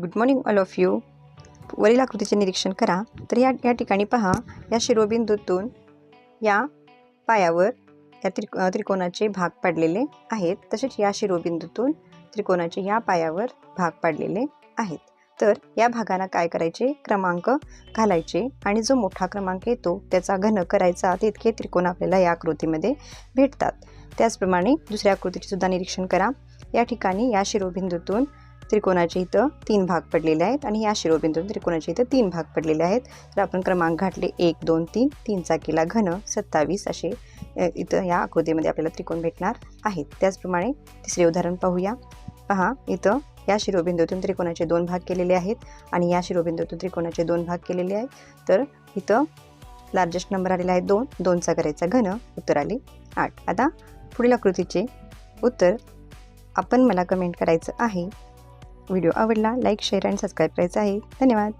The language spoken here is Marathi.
Good morning all of you वरील आकृतीचे निरीक्षण करा. तर या या ठिकाणी पहा या शिरोबिंदूतून या पायावर या त्रि त्रिकोणाचे भाग पाडलेले आहेत. तसेच या शिरोबिंदूतून त्रिकोणाचे या पायावर भाग पाडलेले आहेत. तर या भागांना काय करायचे? क्रमांक घालायचे. आणि जो मोठा क्रमांक येतो त्याचा घन करायचा तितके त्रिकोण आपल्याला या आकृतीमध्ये भेटतात. त्याचप्रमाणे दुसऱ्या आकृतीचे सुद्धा निरीक्षण करा. या ठिकाणी या शिरोबिंदूतून त्रिकोणाचे इथं तीन भाग पडलेले आहेत आणि या शिरोबिंदूतून त्रिकोणाचे इथं तीन भाग पडलेले आहेत. तर आपण क्रमांक घातले एक दोन तीन. तीनचा केला घन सत्तावीस असे इथं या आकृतीमध्ये आपल्याला त्रिकोण भेटणार आहेत. त्याचप्रमाणे तिसरे उदाहरण पाहूया. पहा इथं या शिरोबिंदूतून त्रिकोणाचे दोन भाग केलेले आहेत आणि या शिरोबिंदूतून त्रिकोणाचे दोन भाग केलेले आहेत. तर इथं लार्जेस्ट नंबर आलेला आहे दोन. दोनचा करायचा घन उत्तर आले आठ. आता पुढील आकृतीचे उत्तर आपण मला कमेंट करायचं आहे. व्हिडिओ आवडला लाईक शेअर अँड सबस्क्राईब करायचं आहे. धन्यवाद.